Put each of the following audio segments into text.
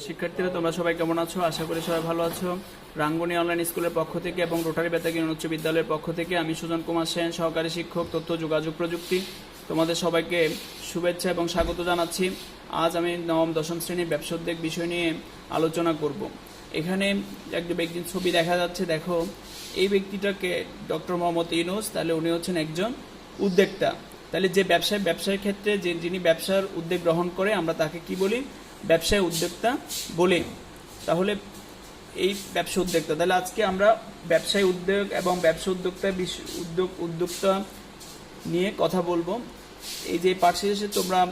শিক্ষার্থীরা, তোমরা সবাই কেমন আছো? আশা করি সবাই ভালো আছো। রাঙ্গনী অনলাইন স্কুলের পক্ষ থেকে এবং রোটারি বেতাগিন উচ্চ বিদ্যালয়ের পক্ষ থেকে আমি সুজন কুমার সেন, সহকারী শিক্ষক, তথ্য, যোগাযোগ প্রযুক্তি। তোমাদের সবাইকে শুভেচ্ছা এবং স্বাগত জানাচ্ছি। আজ আমি নবম, দশম শ্রেণির ব্যবসা উদ্যোগ বিষয় নিয়ে আলোচনা করব। এখানে একজন ব্যক্তির ছবি দেখা যাচ্ছে। দেখো, এই ব্যক্তিটাকে ডক্টর মোহাম্মদ ইউনুস, তাহলে উনি হচ্ছেন একজন উদ্যোক্তা। তাহলে যে ব্যবসায়, ব্যবসার ক্ষেত্রে যে যিনি ব্যবসার উদ্যোগ গ্রহণ করে, আমরা তাকে কি বলি? ব্যবসায় উদ্যোক্তা বলে। তাহলে এই ব্যবসা উদ্যোক্তা। তাহলে আজকে আমরা ব্যবসায় উদ্যোগ এবং ব্যবসা উদ্যোক্তা উদ্যোগ, উদ্যোক্তা নিয়ে কথা বলব। এই যে পাঠ শেষে তোমরা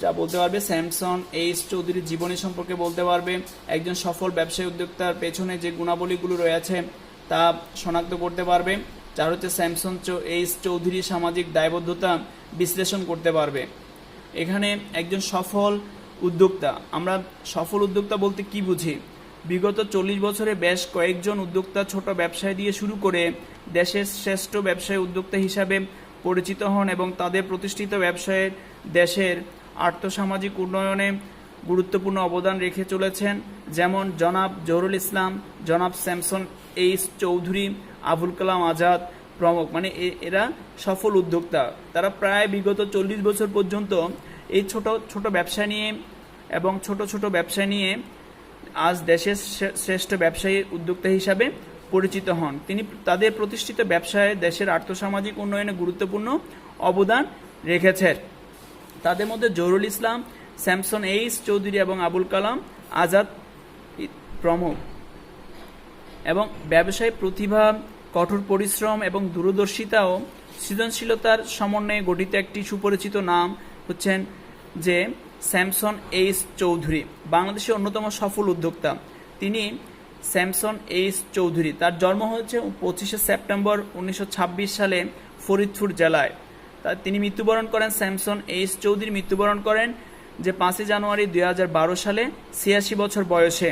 যা বলতে পারবে স্যামসং এইচ চৌধুরীর জীবনী সম্পর্কে বলতে পারবে। একজন সফল ব্যবসায়ী উদ্যোক্তার পেছনে যে গুণাবলীগুলো রয়েছে তা শনাক্ত করতে পারবে। যার হচ্ছে স্যামসং চৌ- এইচ চৌধুরী সামাজিক দায়বদ্ধতা বিশ্লেষণ করতে পারবে। এখানে একজন সফল উদ্যোক্তা। আমরা সফল উদ্যোক্তা বলতে কি বুঝি? বিগত চল্লিশ বছরে বেশ কয়েকজন উদ্যোক্তা ছোট ব্যবসায় দিয়ে শুরু করে দেশের শ্রেষ্ঠ ব্যবসায়ী উদ্যোক্তা হিসাবে পরিচিত হন এবং তাদের প্রতিষ্ঠিত ব্যবসায়ের দেশের আর্থসামাজিক উন্নয়নে গুরুত্বপূর্ণ অবদান রেখে চলেছেন, যেমন জনাব জহুরুল ইসলাম, জনাব স্যামসন এইচ চৌধুরী, আবুল কালাম আজাদ প্রমুখ। মানে এরা সফল উদ্যোক্তা। তারা প্রায় বিগত চল্লিশ বছর পর্যন্ত এই ছোট ছোট ব্যবসা নিয়ে এবং ছোট ছোট ব্যবসা নিয়ে আজ দেশের শ্রে- শ্রেষ্ঠ ব্যবসায়ী উদ্যোক্তা হিসাবে পরিচিত হন। তিনি তাদের প্রতিষ্ঠিত ব্যবসায় দেশের আর্থসামাজিক উন্নয়নে গুরুত্বপূর্ণ অবদান রেখেছেন। তাদের মধ্যে জহুরুল ইসলাম, স্যামসন এইচ চৌধুরী এবং আবুল কালাম আজাদ প্রমুখ এবং ব্যবসায় প্রতিভা, কঠোর পরিশ্রম এবং দূরদর্শিতা ও সৃজনশীলতার সমন্বয়ে গঠিত একটি সুপরিচিত নাম হচ্ছেন যে স্যামসন এইচ চৌধুরী, বাংলাদেশের অন্যতম সফল উদ্যোক্তা। তিনি স্যামসন এইচ চৌধুরী, তার জন্ম হয়েছে পঁচিশে সেপ্টেম্বর উনিশশো ছাব্বিশ সালে ফরিদপুর জেলায়। তা তিনি মৃত্যুবরণ করেন, স্যামসন এইচ চৌধুরী মৃত্যুবরণ করেন যে পাঁচই জানুয়ারি দু হাজার বারো সালে, ছিয়াশি বছর বয়সে।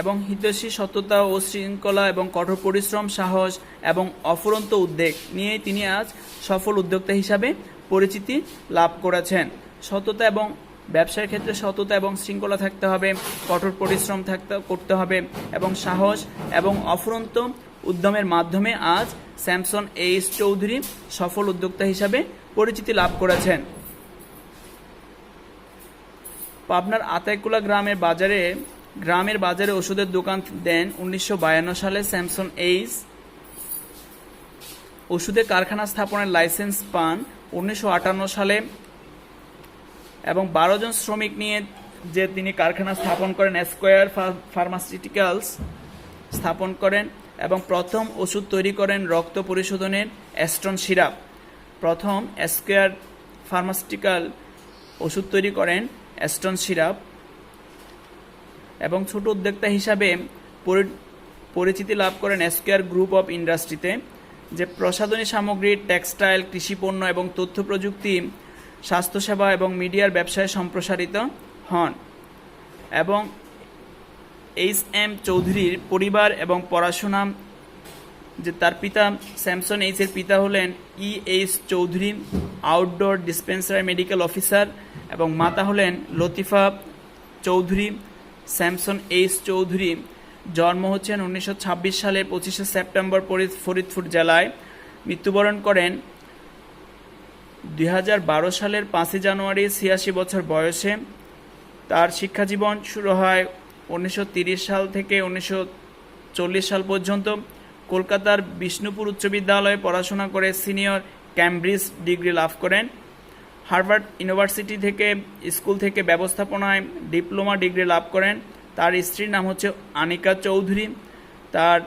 এবং হিতৈষী সততা ও শৃঙ্খলা এবং কঠোর পরিশ্রম, সাহস এবং অফুরন্ত উদ্বেগ নিয়ে তিনি আজ সফল উদ্যোক্তা হিসাবে পরিচিতি লাভ করেছেন। সততা এবং ব্যবসার ক্ষেত্রে সততা এবং শৃঙ্খলা থাকতে হবে, কঠোর পরিশ্রম থাকতে, করতে হবে এবং সাহস এবং অফুরন্ত উদ্যমের মাধ্যমে আজ স্যামসন এইচ চৌধুরী সফল উদ্যোক্তা হিসাবে পরিচিতি লাভ করেছেন। পাবনার আতাইকুলা গ্রামের বাজারে গ্রামের বাজারে ওষুধের দোকান দেন উনিশশো বায়ান্ন সালে স্যামসন এইস ওষুধের কারখানা স্থাপনের লাইসেন্স পান উনিশশো আটান্ন সালে এবং বারো জন শ্রমিক নিয়ে যে তিনি কারখানা স্থাপন করেন স্কোয়ার ফার্মাসিউটিক্যালস স্থাপন করেন এবং প্রথম ওষুধ তৈরি করেন রক্ত পরিশোধনের অ্যাস্ট্রন সিরাপ। প্রথম স্কোয়ার ফার্মাসিউটিক্যাল ওষুধ তৈরি করেন অ্যাস্টন সিরাপ। এবং ছোট উদ্যোক্তা হিসাবে পরি- পরিচিতি লাভ করেন স্কোয়ার গ্রুপ অফ ইন্ডাস্ট্রিতে যে প্রসাধনী সামগ্রী টেক্সটাইল কৃষিপণ্য এবং তথ্য প্রযুক্তি, স্বাস্থ্যসেবা এবং মিডিয়ার ব্যবসায় সম্প্রসারিত হন। এবং এইচ এম চৌধুরীর পরিবার এবং পড়াশোনা, যে তার পিতা স্যামসন এইচ এর পিতা হলেন E H Chowdhury outdoor dispensary medical officer এবং মাতা হলেন Latifa Chowdhury. Samson H Chowdhury. জন্ম হচ্ছেন উনিশশো সালে পঁচিশে সেপ্টেম্বর ফরিদপুর জেলায়। মৃত্যুবরণ করেন দু হাজার বারো সালের পাঁচই জানুয়ারি, ছিয়াশি বছর বয়সে। তার শিক্ষাজীবন শুরু হয় উনিশশো সাল থেকে উনিশশো চল্লিশ সাল পর্যন্ত। কলকাতার বিষ্ণুপুর উচ্চ বিদ্যালয়ে পড়াশোনা করে সিনিয়র ক্যামব্রিজ ডিগ্রি লাভ করেন। হার্ভার্ড ইউনিভার্সিটি থেকে, স্কুল থেকে ব্যবস্থাপনায় ডিপ্লোমা ডিগ্রি লাভ করেন। তার স্ত্রীর নাম হচ্ছে আনিকা চৌধুরী। তার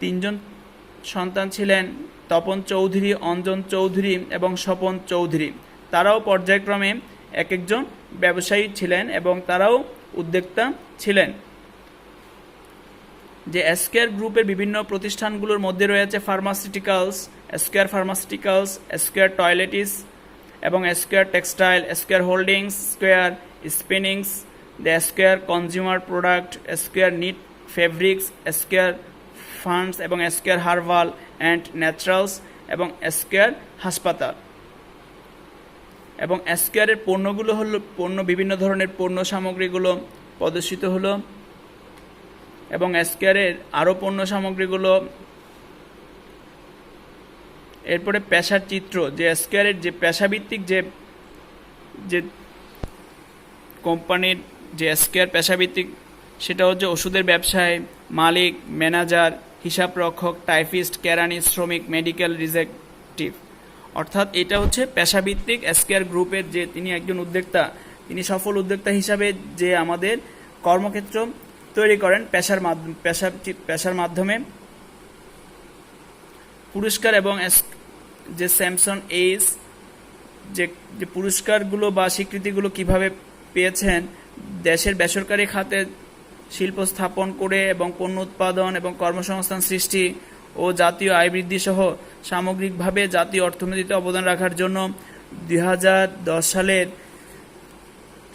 তিনজন সন্তান ছিলেন তপন চৌধুরী, অঞ্জন চৌধুরী এবং স্বপন চৌধুরী। তারাও পর্যায়ক্রমে এক একজন ব্যবসায়ী ছিলেন এবং তারাও উদ্যোক্তা ছিলেন। যে স্কোয়ার গ্রুপের বিভিন্ন প্রতিষ্ঠানগুলোর মধ্যে রয়েছে pharmaceuticals Square pharmaceuticals Square toiletries এবং Square textile, Square holdings, Square spinnings, the Square consumer product, Square knit fabrics, Square funds এবং স্কোয়ার হার্বাল অ্যান্ড ন্যাচারালস এবং স্কোয়ার হাসপাতাল। এবং স্কোয়ারের পণ্যগুলো হলো, পণ্য বিভিন্ন ধরনের পণ্য সামগ্রীগুলো প্রদর্শিত হলো এবং স্কোয়ারের আরও পণ্য সামগ্রীগুলো এরপরে পেশার চিত্র, যে স্কোয়ারের যে পেশাভিত্তিক যে যে কোম্পানির যে স্কোয়ার পেশাভিত্তিক, সেটা হচ্ছে ওষুধের ব্যবসায়, মালিক, ম্যানেজার, হিসাবরক্ষক, টাইপিস্ট কেরানি শ্রমিক, মেডিকেল রিজেক্টিভ। অর্থাৎ এটা হচ্ছে পেশাভিত্তিক স্কোয়ার গ্রুপের যে তিনি একজন উদ্যোক্তা, তিনি সফল উদ্যোক্তা হিসাবে যে আমাদের কর্মক্ষেত্র তৈরি করেন পেশার মাধ্যম, পেশার পেশার মাধ্যমে। পুরস্কার এবং যে স্যামসং এইস যে যে পুরস্কারগুলো বা স্বীকৃতিগুলো কীভাবে পেয়েছেন, দেশের বেসরকারি খাতে শিল্প স্থাপন করে এবং পণ্য উৎপাদন এবং কর্মসংস্থান সৃষ্টি ও জাতীয় আয় বৃদ্ধি সহ সামগ্রিকভাবে জাতীয় অর্থনীতিতে অবদান রাখার জন্য দুই হাজার দশ সালের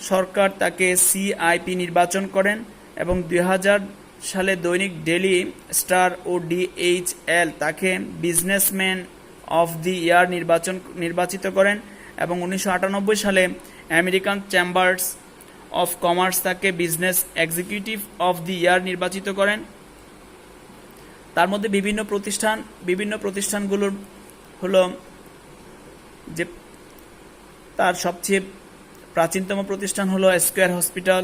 সরকার তাকে সিআইপি নির্বাচন করেন এবং দুই হাজার সালে দৈনিক ডেলি স্টার ও ডিএইচএল তাকে বিজনেসম্যান অফ দি ইয়ার নির্বাচন, নির্বাচিত করেন এবং উনিশশো আটানব্বই সালে আমেরিকান চেম্বার্স অফ কমার্স তাকে business executive of the year নির্বাচিত করেন। তার মধ্যে বিভিন্ন প্রতিষ্ঠান, বিভিন্ন প্রতিষ্ঠানগুলোর হলো যে তার সবচেয়ে প্রাচীনতম প্রতিষ্ঠান হলো স্কোয়ার হসপিটাল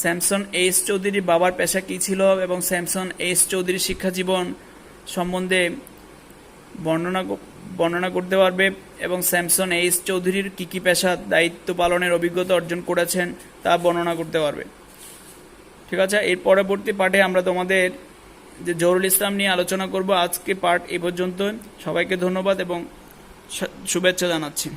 স্যামসন এইচ চৌধুরীর বাবার পেশা কী ছিল এবং স্যামসন এইচ চৌধুরীর শিক্ষা জীবন সম্বন্ধে বর্ণনা বর্ণনা করতে পারবে এবং স্যামসন এইচ চৌধুরীর কী কী পেশা দায়িত্ব পালনের অভিজ্ঞতা অর্জন করেছেন তা বর্ণনা করতে পারবে। ঠিক আছে, এর পরবর্তী পাঠে আমরা তোমাদের যে জরুল ইসলাম নিয়ে আলোচনা করব, আজকে পার্ট এ পর্যন্ত সবাইকে ধন্যবাদ এবং শুভেচ্ছা জানাচ্ছি।